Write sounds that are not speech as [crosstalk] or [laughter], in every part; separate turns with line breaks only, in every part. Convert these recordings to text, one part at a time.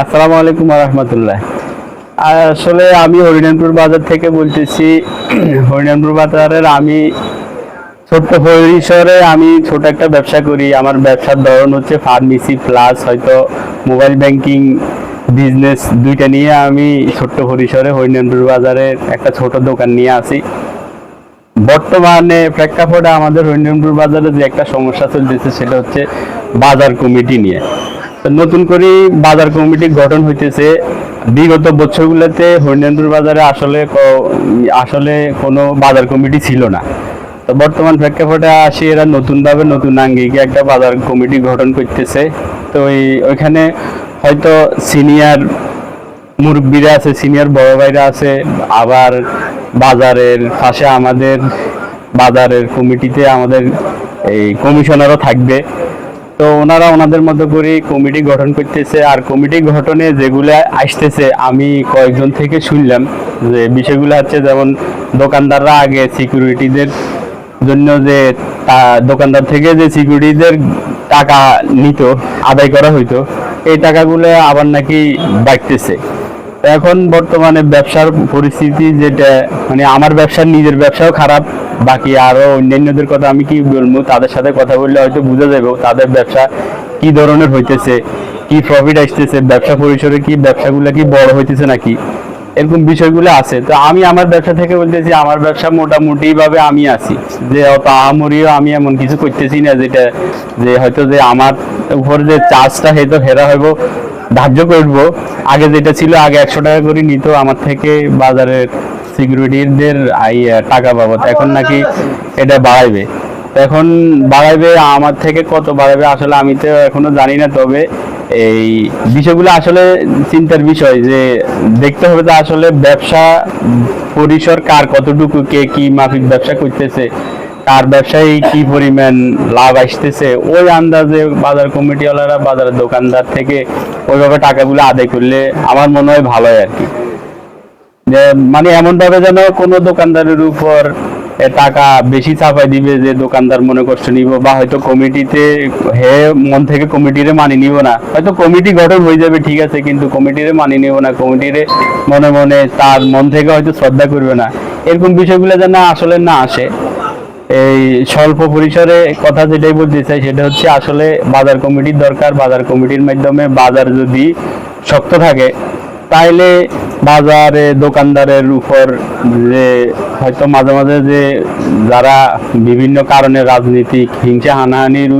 আসসালামু আলাইকুম রহমতুল্লাহ আসলে আমি হরিনানপুর বাজার থেকে বলতেছি [clears throat] হরিনানপুর বাজারের আমি ছোট্ট পরিসরে আমি ছোট একটা ব্যবসা করি। আমার ব্যবসার ধরন হচ্ছে ফার্মেসি প্লাস হয়তো মোবাইল ব্যাংকিং বিজনেস দুইটা নিয়ে আমি ছোট্ট পরিসরে হরিনানপুর বাজারে একটা ছোট দোকান নিয়ে আসি। বর্তমানে প্রেক্ষাপটে আমাদের হরিনানপুর বাজারে যে একটা সমস্যা চলতেছে সেটা হচ্ছে বাজার কমিটি নিয়ে। নতুন করে বাজার কমিটি গঠন হইতেছে। বিগত বছরগুলোতে হরিনানপুর বাজারে আসলে আসলে কোনো বাজার কমিটি ছিল না। তো বর্তমান প্রেক্ষাপটে আসি এরা নতুনভাবে নতুন আঙ্গিকে একটা বাজার কমিটি গঠন করতেছে। তো ওই ওইখানে হয়তো সিনিয়র মুরব্বীরা আছে, সিনিয়র বড় ভাইরা আছে, আবার বাজারের পাশে আমাদের বাজারের কমিটিতে আমাদের এই কমিশনারও থাকবে। তো ওনারা ওনাদের মতো করে কমিটি গঠন করতেছে। আর কমিটি গঠনে যেগুলো আসতেছে, আমি কয়েকজন থেকে শুনলাম যে বিষয়গুলো হচ্ছে যেমন দোকানদাররা আগে সিকিউরিটিদের জন্য যে দোকানদার থেকে যে সিকিউরিটিদের টাকা নিত, আদায় করা হইতো, এই টাকাগুলো আবার নাকি বাড়তেছে। এখন বর্তমানে ব্যবসার পরিস্থিতি যেটা মানে আমার ব্যবসার নিজের ব্যবসাও খারাপ বাকি আরও অন্যান্যদের কথা আমি কি বলব? তাদের সাথে কথা বললে হয়তো বোঝা যাবে তাদের ব্যবসা কি ধরনের হইতেছে, কি প্রফিট আসতেছে, ব্যবসা পরিসরে কি, ব্যবসাগুলো কি বড় হইতেছে নাকি? এরকম বিষয়গুলো আছে। তো আমি আমার ব্যবসা থেকে বলতেছি, আমার ব্যবসা মোটামুটি ভাবে আমি আছি। যে অত আহামরিও আমি এমন কিছু করতেছি না যেটা, যে হয়তো যে আমার উপর যে চার্জটা হয়তো হেরা হইব, ধার্য করব। আগে যেটা ছিল আগে একশো টাকা করে নিত, আমার থেকে বাজারের সিকিউরিটিদের আই টাকা বাবদ। এখন নাকি এটা বাড়াইবে। এখন বাড়াইবে আমার থেকে কত বাড়াবে আসলে আমি তো এখনও জানি না তবে এই বিষয়গুলো আসলে চিন্তার বিষয় যে দেখতে হবে যে আসলে ব্যবসা পরিসর কার কতটুকু কে কি মাফিক ব্যবসা করতেছে কার ব্যবসায় কি পরিমাণ লাভ আসতেছে ওই আন্দাজে বাজার কমিটিওয়ালারা বাজারের দোকানদার থেকে ওইভাবে টাকাগুলো আদায় করলে আমার মনে হয় ভালো হয় আর কি। যে মানে এমন ভাবে যেন কোনো দোকানদারের উপর টাকা বেশি চাপাই দিবে যে দোকানদার মনে কষ্ট নিব, বা হয়তো কমিটিতে হে মন থেকে কমিটিরে মানি নিব না। হয়তো কমিটি গঠন হয়ে যাবে, ঠিক আছে, কিন্তু কমিটিরে মানি নিব না, কমিটিরে মনে মনে তার মন থেকে হয়তো শ্রদ্ধা করবে না। এরকম বিষয়গুলো যেন আসলে না আসে। এই স্বল্প পরিসরে কথা যেটাই বলতে চাই, সেটা হচ্ছে আসলে বাজার কমিটির দরকার। বাজার কমিটির মাধ্যমে বাজার যদি শক্ত থাকে, তাইলে বাজারে, দোকানদারের উপর যে হয়তো মাঝে মাঝে যে যারা বিভিন্ন কারণে রাজনীতিক হিংসা, হানাহানির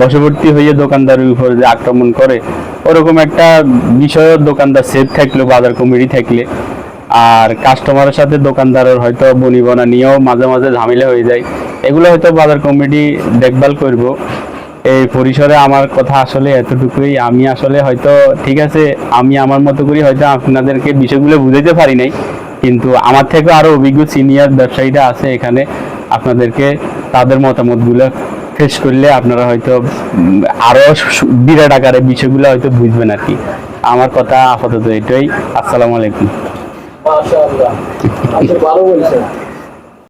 বশবর্তী হয়ে দোকানদারের উপর যে আক্রমণ করে, ওরকম একটা বিষয় দোকানদার সেফ থাকল, বাজার কমিটি থাকলে। আর কাস্টমারের সাথে দোকানদারের হয়তো বনিবনা নিয়েও মাঝে মাঝে ঝামেলা হয়ে যায়। এগুলো হয়তো বাজার কমিটি দেখভাল করব। এই পরিসরে আমার কথা আসলে এতটুকুই। আমি আসলে হয়তো, ঠিক আছে, আমি আমার মতো করি হয়তো আপনাদেরকে বিষয়গুলো বুঝাইতে পারি নাই, কিন্তু আমার থেকে আরও অভিজ্ঞ সিনিয়র ব্যবসায়ীরা আছে এখানে। আপনাদেরকে তাদের মতামতগুলো ফেস করলে আপনারা হয়তো আরও বিরাট আকারে বিষয়গুলো হয়তো বুঝবেন আর কি। আমার কথা আপাতত এটাই। আসসালামু আলাইকুম।
ভালো বলছেন।